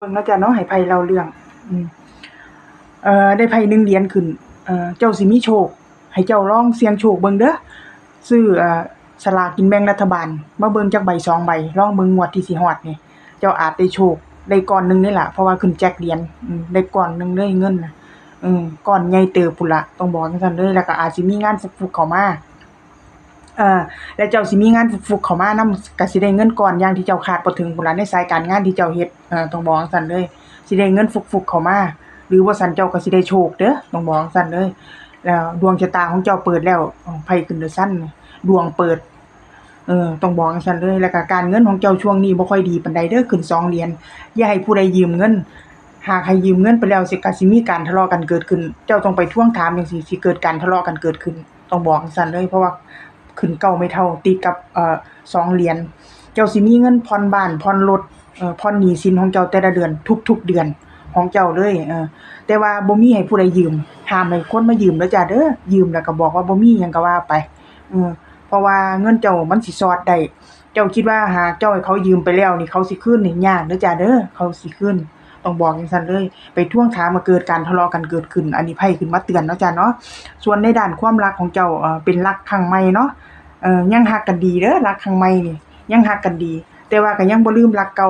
เบิ่งเนาะจ้ะเนาะให้ไผเล่าเรื่อง อืมเอ่อได้ไผหนึ่งเหรียญขึ้น เอ่อเจ้าสิมีโชค ให้เจ้าลองเสี่ยงโชคเบิ่งเด้อซื้อเอ่อสลากกินแบ่งรัฐบาลมาเบิ่งจักใบสองใบลองเบิ่งงวดที่สิฮอดนี่เจ้าอาจได้โชคได้ก้อนหนึ่งนี่ล่ะเพราะว่าขึ้นแจกเหรียญอืมได้ก้อนหนึ่งเลยเงินน่ะอืมก้อนใหญ่เติบพุ่นล่ะต้องบอกจังซั่นเลยแล้วก็อาจสิมีงานฟุกเข้ามา เอ่อแล้วเจ้าสิมีงานฟุกๆเข้ามานำก็สิได้เงินก้อนอย่างที่เจ้าคาดบ่ถึงพุ่นล่ะในสายการงานที่เจ้าเฮ็ดเอ่อต้องบอกจังซั่นเลยสิได้เงินฟุกๆเข้ามาหรือว่าซั่นเจ้าก็สิได้โชคเด้อต้องบอกจังซั่นเลย แล้วดวงชะตาของเจ้าเปิดแล้วไพ่ขึ้นเดอะซันนี่ดวงเปิดเออต้องบอกจังซั่นเลย แล้วก็การเงินของเจ้าช่วงนี้บ่ค่อยดีปานใดเด้อขึ้นสองเหรียญอย่าให้ผู้ใดยืมเงิน หากให้ยืมเงินไปแล้วสิก็สิมีการทะเลาะกันเกิดขึ้น เจ้าต้องไปทวงถามจังซี่สิเกิดการทะเลาะกันเกิดขึ้น ต้องบอกจังซั่นเลย เพราะว่า ขึ้นเก้าไม่เท่า ติดกับเอ่อสองเหรียญเจ้าสิมีเงินผ่อนบ้านผ่อนรถเอ่อผ่อนหนี้สินของเจ้าแต่ละเดือนทุกๆเดือนของเจ้าเลยเออแต่ว่าบ่มีให้ผู้ใดยืมห้ามให้คนมายืมเด้อจ้ะเด้อยืมแล้วก็บอกว่าบ่มีหยังก็ว่าไปเออเพราะว่าเงินเจ้ามันสิสอดได้เจ้าคิดว่าหากเจ้าให้เขายืมไปแล้วนี่เขาสิคืนนี่ยากเด้อจ้ะเด้อเขาสิคืน ต้องบอกจังซั่นเลย ไปท่วงถามมาเกิดการทะเลาะกันเกิดขึ้น อันนี้ไผขึ้นมาเตือนเนาะจ้ะเนาะส่วนในด้านความรักของเจ้าเป็นรักครั้งใหม่เนาะยังฮักกันดีเด้อรักครั้งใหม่นี่ยังฮักกันดี แต่ว่าก็ยังบ่ลืมรักเก่า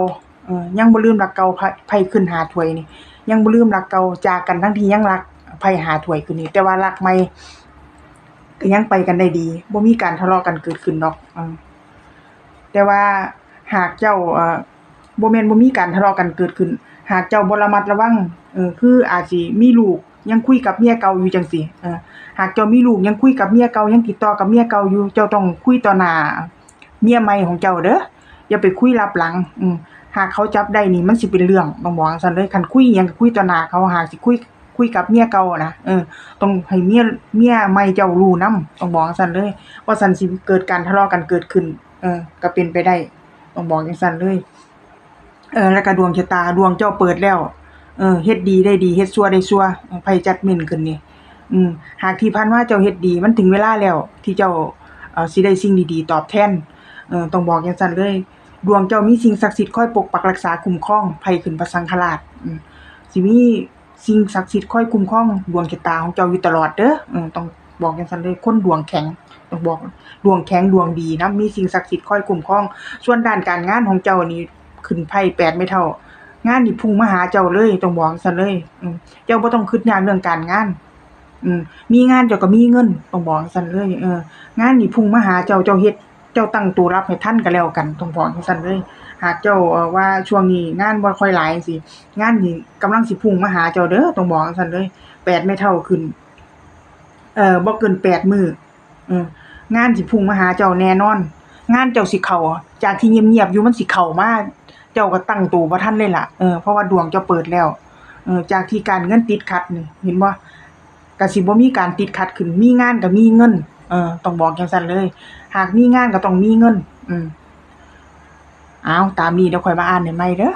ยังบ่ลืมรักเก่าไผไผขึ้นหาถวยนี่ ยังบ่ลืมรักเก่าจากกันทั้งที่ยังรักไผหาถวยขึ้นนี่แต่ว่ารักใหม่ก็ยังไปกันได้ดีบ่มีการทะเลาะกันเกิดขึ้นดอกเออแต่ว่าหากเจ้าบ่แม่นบ่มีการทะเลาะกันเกิดขึ้น หากเจ้าบ่ระมัดระวังเออคืออาจสิมีลูกยังคุยกับเมียเก่าอยู่จังซี่เออหากเจ้ามีลูกยังคุยกับเมียเก่ายังติดต่อกับเมียเก่าอยู่ เจ้าต้องคุยต่อหน้าเมียใหม่ของเจ้าเด้ออย่าไปคุยลับหลัง อืมหากเขาจับได้นี่มันสิเป็นเรื่องต้องบอกจังซั่นเลยคันคุยยังคุยต่อหน้าเขาหากสิคุยคุยกับเมียเก่านะเออต้องให้เมียเมียใหม่เจ้ารู้นํต้องบอกจังซั่นเลยว่าซั่นสิเกิดการทะเลาะกันเกิดขึ้น เออ ก็เป็นไปได้ต้องบอกจังซั่นเลย เออแล้วก็ดวงชะตาดวงเจ้าเปิดแล้ว เออเฮ็ดดีได้ดีเฮ็ดชั่วได้ชั่วไผจัดเม่นขึ้นนี่อืมหากที่ผ่านมาเจ้าเฮ็ดดีมันถึงเวลาแล้ว ที่เจ้าเออสิได้สิ่งดีๆ ตอบแทนเออต้องบอกจังซั่นเลย ดวงเจ้ามีสิ่งศักดิ์สิทธิ์คอยปกปักรักษาคุ้มครองภัยขึ้นพระสังฆราชอืมสิมีสิ่งศักดิ์สิทธิ์คอยคุ้มครองดวงชะตาของเจ้าอยู่ตลอดเด้อเออต้องบอกจังซั่นเลยคนดวงแข็งต้องบอกดวงแข็งดวงดีนะมีสิ่งศักดิ์สิทธิ์คอยคุ้มครอง ส่วนด้านการงานของเจ้านี่ ขึ้นไพ่แปดไม่เท่า งานนี่พุ่งมาหาเจ้าเลยต้องบอกซั่นเลย อืเจ้าบ่ต้องคิดยากเรื่องการงาน อืม มีงานเจ้าก็มีเงินต้องบอกซันเลย เออ งานนี่พุ่งมาหาเจ้าเจ้าเฮ็ด เจ้าตั้งตัวรับให้ทันก็แล้วกันต้องบอกซันเลย หากเจ้าว่าช่วงนี้งานบ่ค่อยหลายจังานนี่กำลังสิพุ่งมาหาเจ้าเด้อต้องบอกซันเลยแปดไม่เท่าขึ้น เอ่อบ่เกินแปดมือเอองานสิพุ่งมาหาเจ้าแน่นอน งานเจ้าสิเข้าจากที่เงียบๆอยู่มันสิเข้ามาเจ้าก็ตั้งตัวบ่ท่านเลยล่ะเออเพราะว่าดวงจะเปิดแล้วเออจากที่การเงินติดขัดนี่เห็นบ่กสิบ่มีการติดขัดขึ้นมีงานก็มีเงิน เออต้องบอกจังซั่นเลย หากมีงานก็ต้องมีเงิน อืมเอาตามนี้เดี๋ยวค่อยมาอ่านให้ใหม่เด้อ